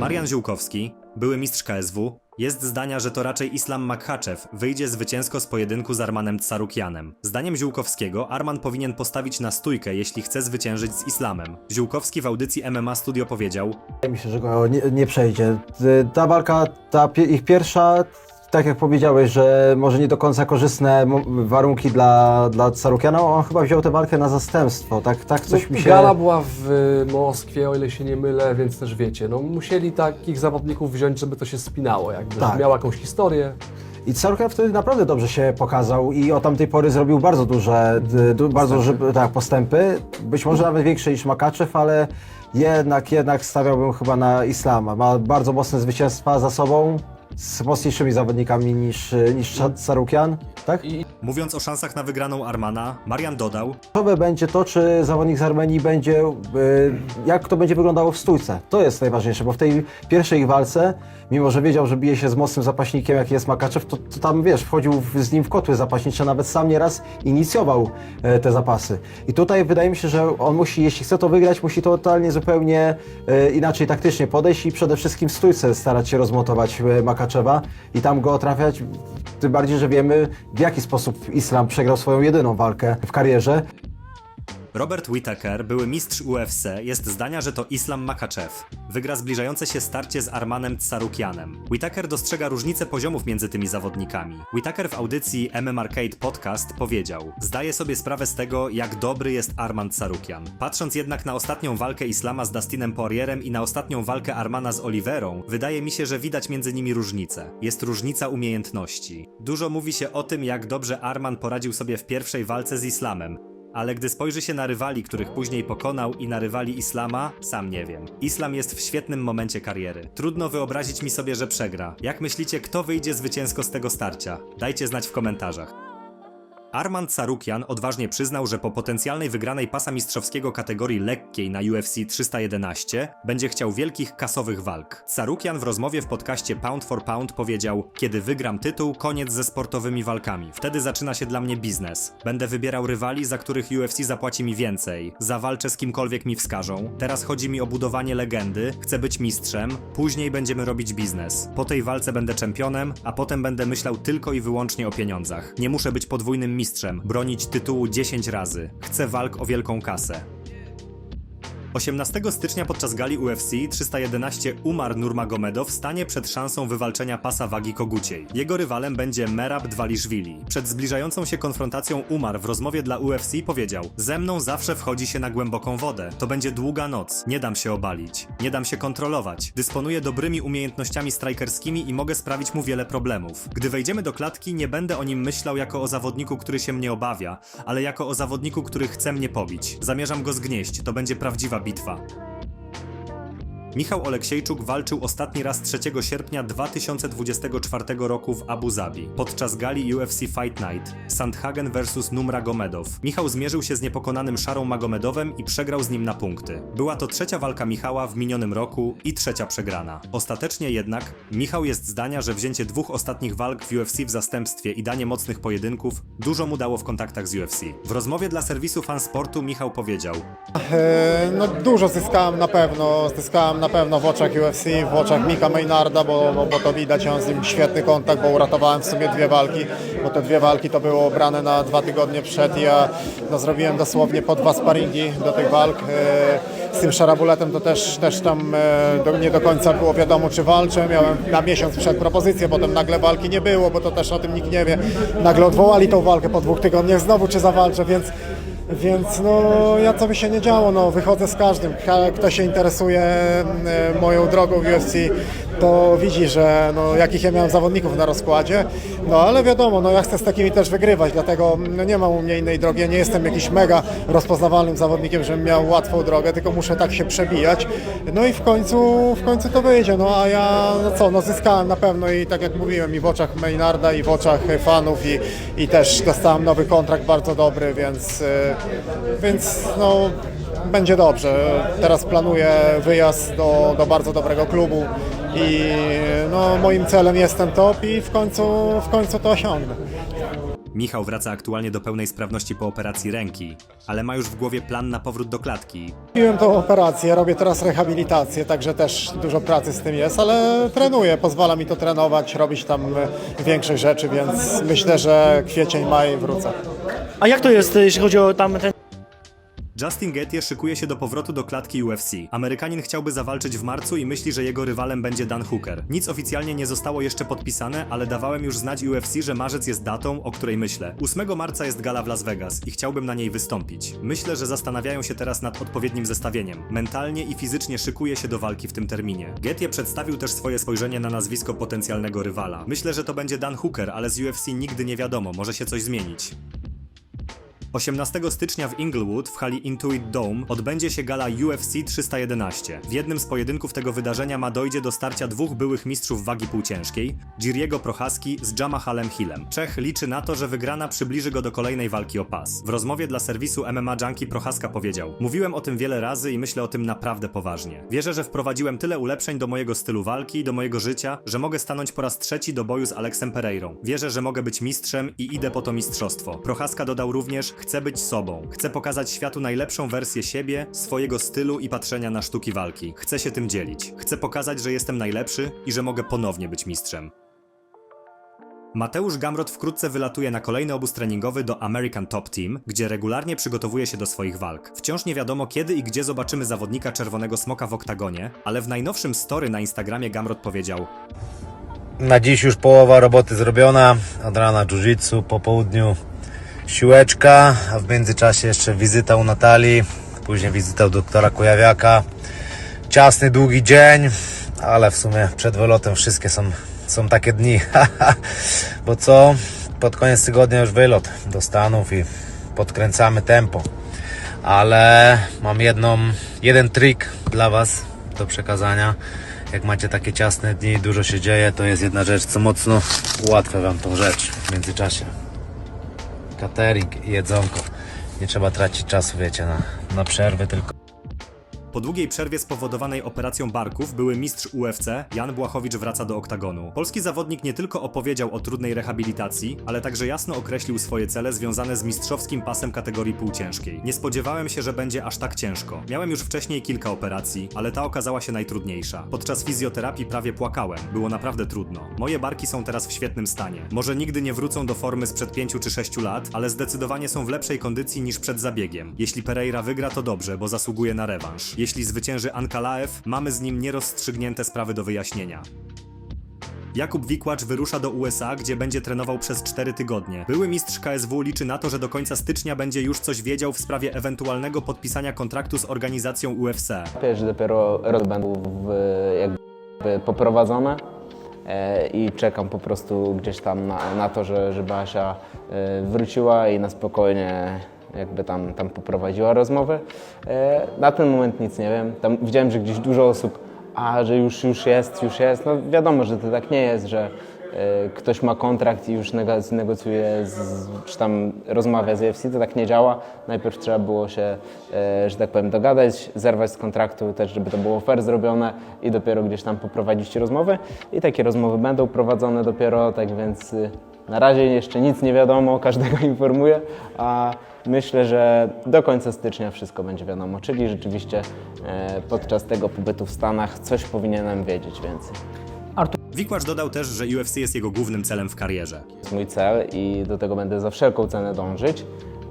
Marian Ziółkowski, były mistrz KSW, jest zdania, że to raczej Islam Makhachev wyjdzie zwycięsko z pojedynku z Armanem Tsarukianem. Zdaniem Ziółkowskiego Arman powinien postawić na stójkę, jeśli chce zwyciężyć z Islamem. Ziółkowski w audycji MMA Studio powiedział: się, że go nie, nie przejdzie. Ta walka, ta ich pierwsza, tak jak powiedziałeś, że może nie do końca korzystne warunki dla, dla Carukiana, on chyba wziął tę walkę na zastępstwo, tak, tak coś no, mi się... Gala była w y, Moskwie, o ile się nie mylę, więc też wiecie, no musieli takich zawodników wziąć, żeby to się spinało, jakby, Tak. miał jakąś historię. I Carukian wtedy naprawdę dobrze się pokazał i od tamtej pory zrobił bardzo duże, d- du, bardzo duże tak, postępy, być może nawet większe niż Makaczew, ale jednak, jednak stawiałbym chyba na Islama. Ma bardzo mocne zwycięstwa za sobą, z mocniejszymi zawodnikami niż, niż Carukian, tak? I Mówiąc o szansach na wygraną Armana, Marian dodał: Kluczowe będzie to, czy zawodnik z Armenii będzie, y, jak to będzie wyglądało w stójce. To jest najważniejsze, bo w tej pierwszej ich walce, mimo że wiedział, że bije się z mocnym zapaśnikiem, jaki jest Makaczew, to, to tam, wiesz, wchodził w, z nim w kotły zapaśnicze, nawet sam nieraz inicjował e, te zapasy. I tutaj wydaje mi się, że on musi, jeśli chce to wygrać, musi totalnie zupełnie e, inaczej taktycznie podejść i przede wszystkim w stójce starać się rozmontować e, Makaczewa i tam go trafiać, tym bardziej, że wiemy, w jaki sposób Islam przegrał swoją jedyną walkę w karierze. Robert Whittaker, były mistrz UFC, jest zdania, że to Islam Makhachev. Wygra zbliżające się starcie z Armanem Tsarukianem. Whittaker dostrzega różnicę poziomów między tymi zawodnikami. Whittaker w audycji MM Arcade Podcast powiedział: Zdaję sobie sprawę z tego, jak dobry jest Arman Tsarukian. Patrząc jednak na ostatnią walkę Islama z Dustinem Poirierem i na ostatnią walkę Armana z Oliverą, wydaje mi się, że widać między nimi różnicę. Jest różnica umiejętności. Dużo mówi się o tym, jak dobrze Arman poradził sobie w pierwszej walce z Islamem, ale gdy spojrzy się na rywali, których później pokonał i na rywali Islama, sam nie wiem. Islam jest w świetnym momencie kariery. Trudno wyobrazić mi sobie, że przegra. Jak myślicie, kto wyjdzie zwycięsko z tego starcia? Dajcie znać w komentarzach. Arman Carukian odważnie przyznał, że po potencjalnej wygranej pasa mistrzowskiego kategorii lekkiej na UFC 311 będzie chciał wielkich kasowych walk. Carukian w rozmowie w podcaście Pound for Pound powiedział: Kiedy wygram tytuł, koniec ze sportowymi walkami. Wtedy zaczyna się dla mnie biznes. Będę wybierał rywali, za których UFC zapłaci mi więcej. Zawalczę z kimkolwiek mi wskażą. Teraz chodzi mi o budowanie legendy, chcę być mistrzem, później będziemy robić biznes. Po tej walce będę czempionem, a potem będę myślał tylko i wyłącznie o pieniądzach. Nie muszę być podwójnym mistrzem, bronić tytułu 10 razy. Chcę walk o wielką kasę. 18 stycznia podczas gali UFC 311 Umar Nurmagomedow stanie przed szansą wywalczenia pasa wagi koguciej. Jego rywalem będzie Merab Dvalishvili. Przed zbliżającą się konfrontacją Umar w rozmowie dla UFC powiedział Ze mną zawsze wchodzi się na głęboką wodę. To będzie długa noc. Nie dam się obalić. Nie dam się kontrolować. Dysponuję dobrymi umiejętnościami strajkerskimi i mogę sprawić mu wiele problemów. Gdy wejdziemy do klatki, nie będę o nim myślał jako o zawodniku, który się mnie obawia, ale jako o zawodniku, który chce mnie pobić. Zamierzam go zgnieść. To będzie prawdziwa bitwa. Michał Oleksiejczuk walczył ostatni raz 3 sierpnia 2024 roku w Abu Zabi podczas gali UFC Fight Night Sandhagen vs Nurmagomedov. Michał zmierzył się z niepokonanym Szarą Magomedowem i przegrał z nim na punkty. Była to trzecia walka Michała w minionym roku i trzecia przegrana. Ostatecznie jednak Michał jest zdania, że wzięcie dwóch ostatnich walk w UFC w zastępstwie i danie mocnych pojedynków dużo mu dało w kontaktach z UFC. W rozmowie dla serwisu Fansportu Michał powiedział: E, No dużo zyskałem na pewno, zyskałem na pewno w oczach UFC, w oczach Mika Maynarda, bo, bo, bo to widać, mam z nim świetny kontakt, bo uratowałem w sumie dwie walki, bo te dwie walki to było brane na dwa tygodnie przed i ja no, zrobiłem dosłownie po dwa sparingi do tych walk. E, Z tym Szarabuletem to też, też tam e, do, nie do końca było wiadomo, czy walczę. Miałem na miesiąc przed propozycję, potem nagle walki nie było, bo to też o tym nikt nie wie. Nagle odwołali tą walkę po dwóch tygodniach znowu, czy zawalczę, więc więc no, ja co by się nie działo, no, wychodzę z każdym. Ka- Kto się interesuje e, moją drogą w UFC, to widzi, że no, jakich ja miałem zawodników na rozkładzie. No ale wiadomo, no, ja chcę z takimi też wygrywać, dlatego no, nie mam u mnie innej drogi. Ja nie jestem jakiś mega rozpoznawalnym zawodnikiem, żebym miał łatwą drogę, tylko muszę tak się przebijać. No i w końcu, w końcu to wyjdzie. No a ja, no co, no zyskałem na pewno i tak jak mówiłem, i w oczach Maynarda, i w oczach fanów, i, i też dostałem nowy kontrakt bardzo dobry, więc, e, więc no, będzie dobrze. Teraz planuję wyjazd do, do bardzo dobrego klubu i no, moim celem jest ten top i w końcu, w końcu to osiągnę. Michał wraca aktualnie do pełnej sprawności po operacji ręki, ale ma już w głowie plan na powrót do klatki. Robiłem tą operację, robię teraz rehabilitację, także też dużo pracy z tym jest, ale trenuję, pozwala mi to trenować, robić tam większe rzeczy, więc myślę, że kwiecień, maj wrócę. A jak to jest, jeśli chodzi o tam ten Justin Gettier szykuje się do powrotu do klatki UFC. Amerykanin chciałby zawalczyć w marcu i myśli, że jego rywalem będzie Dan Hooker. Nic oficjalnie nie zostało jeszcze podpisane, ale dawałem już znać UFC, że marzec jest datą, o której myślę. 8 marca jest gala w Las Vegas i chciałbym na niej wystąpić. Myślę, że zastanawiają się teraz nad odpowiednim zestawieniem. Mentalnie i fizycznie szykuje się do walki w tym terminie. Gettier przedstawił też swoje spojrzenie na nazwisko potencjalnego rywala. Myślę, że to będzie Dan Hooker, ale z UFC nigdy nie wiadomo, może się coś zmienić. 18 stycznia w Inglewood w hali Intuit Dome odbędzie się gala UFC 311. W jednym z pojedynków tego wydarzenia ma dojdzie do starcia dwóch byłych mistrzów wagi półciężkiej, Jiriego Prochaski z Jamahalem Hillem. Czech liczy na to, że wygrana przybliży go do kolejnej walki o pas. W rozmowie dla serwisu MMA Junkie Prochaska powiedział Mówiłem o tym wiele razy i myślę o tym naprawdę poważnie. Wierzę, że wprowadziłem tyle ulepszeń do mojego stylu walki do mojego życia, że mogę stanąć po raz trzeci do boju z Alexem Pereirą. Wierzę, że mogę być mistrzem i idę po to mistrzostwo. Prochaska dodał również, chcę być sobą. Chcę pokazać światu najlepszą wersję siebie, swojego stylu i patrzenia na sztuki walki. Chcę się tym dzielić. Chcę pokazać, że jestem najlepszy i że mogę ponownie być mistrzem. Mateusz Gamrot wkrótce wylatuje na kolejny obóz treningowy do American Top Team, gdzie regularnie przygotowuje się do swoich walk. Wciąż nie wiadomo kiedy i gdzie zobaczymy zawodnika Czerwonego Smoka w oktagonie, ale w najnowszym story na Instagramie Gamrot powiedział Na dziś już połowa roboty zrobiona. Od rana jiu-jitsu, po południu siłeczka, a w międzyczasie jeszcze wizyta u Natalii, później wizyta u doktora Kujawiaka. Ciasny, długi dzień, ale w sumie przed wylotem wszystkie są, są takie dni. Bo co? Pod koniec tygodnia już wylot do Stanów i podkręcamy tempo. Ale mam jedną, jeden trik dla Was do przekazania. Jak macie takie ciasne dni, dużo się dzieje, to jest jedna rzecz, co mocno ułatwia Wam tą rzecz w międzyczasie. Catering i jedzonko. Nie trzeba tracić czasu, wiecie, na, na przerwy, tylko Po długiej przerwie spowodowanej operacją barków były mistrz UFC Jan Błachowicz wraca do oktagonu. Polski zawodnik nie tylko opowiedział o trudnej rehabilitacji, ale także jasno określił swoje cele związane z mistrzowskim pasem kategorii półciężkiej. Nie spodziewałem się, że będzie aż tak ciężko. Miałem już wcześniej kilka operacji, ale ta okazała się najtrudniejsza. Podczas fizjoterapii prawie płakałem. Było naprawdę trudno. Moje barki są teraz w świetnym stanie. Może nigdy nie wrócą do formy sprzed 5 czy 6 lat, ale zdecydowanie są w lepszej kondycji niż przed zabiegiem. Jeśli Pereira wygra, to dobrze, bo zasługuje na rewanż. Jeśli zwycięży Ankalaev, mamy z nim nierozstrzygnięte sprawy do wyjaśnienia. Jakub Wikłacz wyrusza do USA, gdzie będzie trenował przez 4 tygodnie. Były mistrz KSW liczy na to, że do końca stycznia będzie już coś wiedział w sprawie ewentualnego podpisania kontraktu z organizacją UFC. Wiesz, dopiero będą jakby poprowadzone e, i czekam po prostu gdzieś tam na, na to, że, żeby Asia e, wróciła i na spokojnie jakby tam, tam poprowadziła rozmowę. E, na ten moment nic nie wiem. Tam widziałem, że gdzieś dużo osób, a że już, już jest, już jest. No wiadomo, że to tak nie jest, że e, ktoś ma kontrakt i już nego- negocjuje, z, czy tam rozmawia z UFC, to tak nie działa. Najpierw trzeba było się, e, że tak powiem, dogadać, zerwać z kontraktu też, żeby to było fair zrobione i dopiero gdzieś tam poprowadzić rozmowy. I takie rozmowy będą prowadzone dopiero, tak więc y, na razie jeszcze nic nie wiadomo, każdego informuję, a myślę, że do końca stycznia wszystko będzie wiadomo, czyli rzeczywiście e, podczas tego pobytu w Stanach coś powinienem wiedzieć więcej. Wikłacz dodał też, że UFC jest jego głównym celem w karierze. To jest mój cel i do tego będę za wszelką cenę dążyć.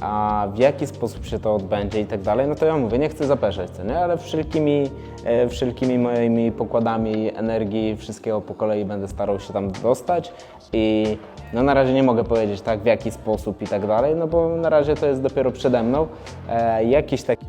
A w jaki sposób się to odbędzie i tak dalej, no to ja mówię, nie chcę zapeszać, co nie? ale wszelkimi, e, wszelkimi moimi pokładami energii, wszystkiego po kolei będę starał się tam dostać i no na razie nie mogę powiedzieć tak, w jaki sposób i tak dalej, no bo na razie to jest dopiero przede mną. E, jakiś taki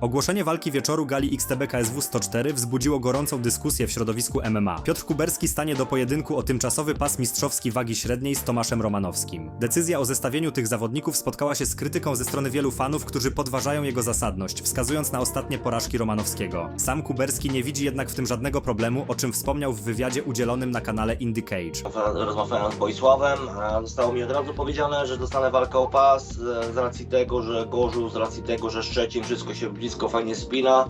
Ogłoszenie walki wieczoru gali XTB KSW 104 wzbudziło gorącą dyskusję w środowisku MMA. Piotr Kuberski stanie do pojedynku o tymczasowy pas mistrzowski wagi średniej z Tomaszem Romanowskim. Decyzja o zestawieniu tych zawodników spotkała się z krytyką ze strony wielu fanów, którzy podważają jego zasadność, wskazując na ostatnie porażki Romanowskiego. Sam Kuberski nie widzi jednak w tym żadnego problemu, o czym wspomniał w wywiadzie udzielonym na kanale Indie Cage. rozmawiałem z Boisławem, a zostało mi od razu powiedziane, że dostanę walkę o pas e, z racji tego, że Gorzów, z racji tego, że Szczecin, wszystko się blisko fajnie spina.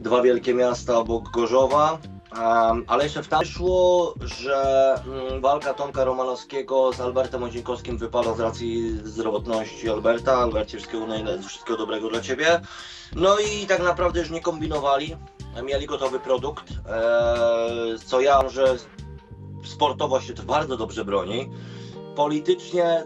Dwa wielkie miasta obok Gorzowa. Um, ale jeszcze w tam wyszło, że mm, walka Tomka Romanowskiego z Albertem Odzinkowskim wypada z racji zdrowotności Alberta. Albercie, wszystkiego, wszystkiego dobrego dla Ciebie. No i tak naprawdę już nie kombinowali. Mieli gotowy produkt, eee, co ja, że sportowo się to bardzo dobrze broni. Politycznie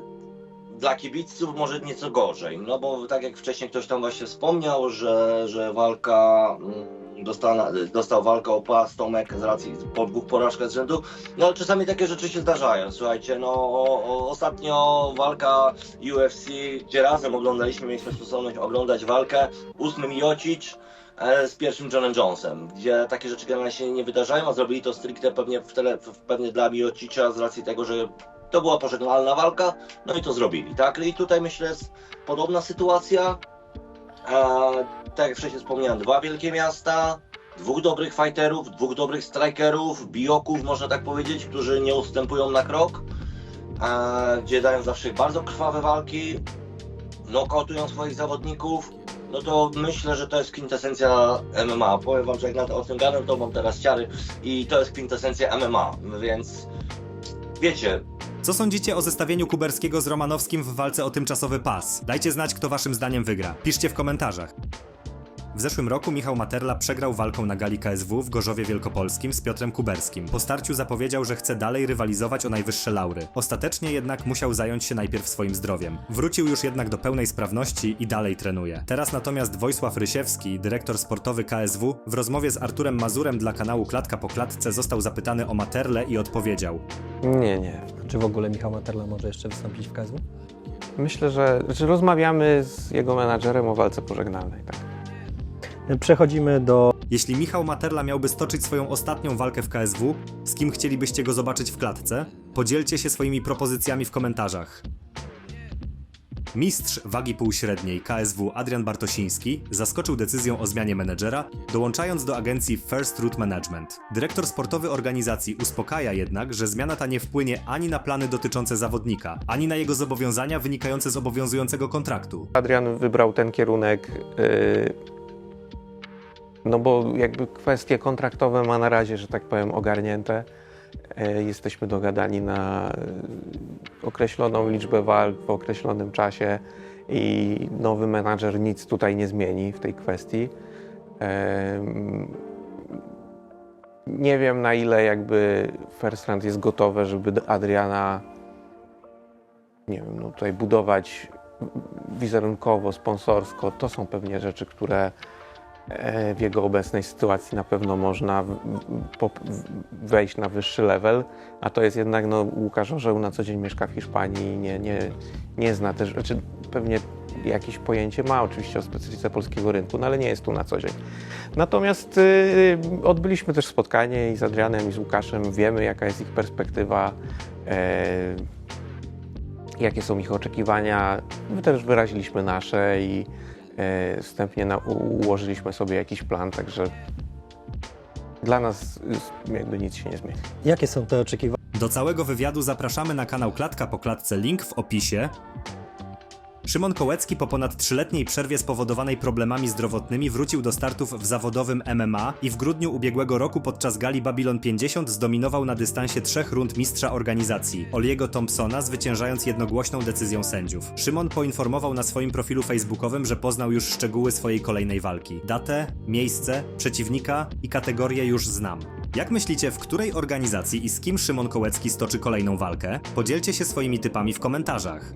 dla kibiców może nieco gorzej, no bo tak jak wcześniej ktoś tam właśnie wspomniał, że, że walka, mm, dostana, dostał walkę o pas Tomek z racji po dwóch porażkach z rzędu, no ale czasami takie rzeczy się zdarzają, słuchajcie, no o, o, ostatnio walka UFC, gdzie razem oglądaliśmy, mieliśmy sposobność oglądać walkę, ósmy Miocic e, z pierwszym Johnem Jonesem, gdzie takie rzeczy generalnie się nie wydarzają, a zrobili to stricte pewnie, w tele, pewnie dla Miocicia z racji tego, że to była pożegnalna walka, no i to zrobili, tak? I tutaj myślę jest podobna sytuacja. Tak jak wcześniej wspomniałem, dwa wielkie miasta, dwóch dobrych fighterów, dwóch dobrych strikerów, bijoków, można tak powiedzieć, którzy nie ustępują na krok, gdzie dają zawsze bardzo krwawe walki, nokautują swoich zawodników. No to myślę, że to jest kwintesencja MMA. Powiem wam, że jak na to o tym gadam, to mam teraz ciary i to jest kwintesencja MMA, więc wiecie, Co sądzicie o zestawieniu Kuberskiego z Romanowskim w walce o tymczasowy pas? Dajcie znać, kto waszym zdaniem wygra. Piszcie w komentarzach. W zeszłym roku Michał Materla przegrał walką na gali KSW w Gorzowie Wielkopolskim z Piotrem Kuberskim. Po starciu zapowiedział, że chce dalej rywalizować o najwyższe laury. Ostatecznie jednak musiał zająć się najpierw swoim zdrowiem. Wrócił już jednak do pełnej sprawności i dalej trenuje. Teraz natomiast Wojsław Rysiewski, dyrektor sportowy KSW, w rozmowie z Arturem Mazurem dla kanału Klatka po Klatce został zapytany o Materle i odpowiedział Nie, nie. Czy w ogóle Michał Materla może jeszcze wystąpić w KSW? Myślę, że, że rozmawiamy z jego menadżerem o walce pożegnalnej. Tak. Przechodzimy do Jeśli Michał Materla miałby stoczyć swoją ostatnią walkę w KSW, z kim chcielibyście go zobaczyć w klatce? Podzielcie się swoimi propozycjami w komentarzach. Mistrz wagi półśredniej KSW Adrian Bartosiński zaskoczył decyzją o zmianie menedżera, dołączając do agencji First Route Management. Dyrektor sportowy organizacji uspokaja jednak, że zmiana ta nie wpłynie ani na plany dotyczące zawodnika, ani na jego zobowiązania wynikające z obowiązującego kontraktu. Adrian wybrał ten kierunek, yy, no bo jakby kwestie kontraktowe ma na razie, że tak powiem, ogarnięte. Yy, Jesteśmy dogadani na yy, określoną liczbę walk w określonym czasie i nowy menadżer nic tutaj nie zmieni w tej kwestii. Nie wiem na ile jakby First Round jest gotowe, żeby Adriana nie wiem, no tutaj budować wizerunkowo, sponsorsko, to są pewnie rzeczy, które e, w jego obecnej sytuacji na pewno można wejść na wyższy level, a to jest jednak, no Łukasz Orzeł na co dzień mieszka w Hiszpanii, nie, nie, nie zna też, znaczy pewnie jakieś pojęcie ma oczywiście o specyfice polskiego rynku, no ale nie jest tu na co dzień. Natomiast y, odbyliśmy też spotkanie i z Adrianem i z Łukaszem, wiemy jaka jest ich perspektywa, e, jakie są ich oczekiwania. My też wyraziliśmy nasze i e, wstępnie na, ułożyliśmy sobie jakiś plan, także dla nas jakby nic się nie zmieni. jakie są te oczekiwania Do całego wywiadu zapraszamy na kanał Klatka po Klatce, link w opisie. Szymon Kołecki po ponad trzyletniej przerwie spowodowanej problemami zdrowotnymi wrócił do startów w zawodowym MMA i w grudniu ubiegłego roku podczas gali Babylon 50 zdominował na dystansie trzech rund mistrza organizacji, Oliego Thompsona, zwyciężając jednogłośną decyzją sędziów. Szymon poinformował na swoim profilu facebookowym, że poznał już szczegóły swojej kolejnej walki. Datę, miejsce, przeciwnika i kategorię już znam. Jak myślicie, w której organizacji i z kim Szymon Kołecki stoczy kolejną walkę? Podzielcie się swoimi typami w komentarzach.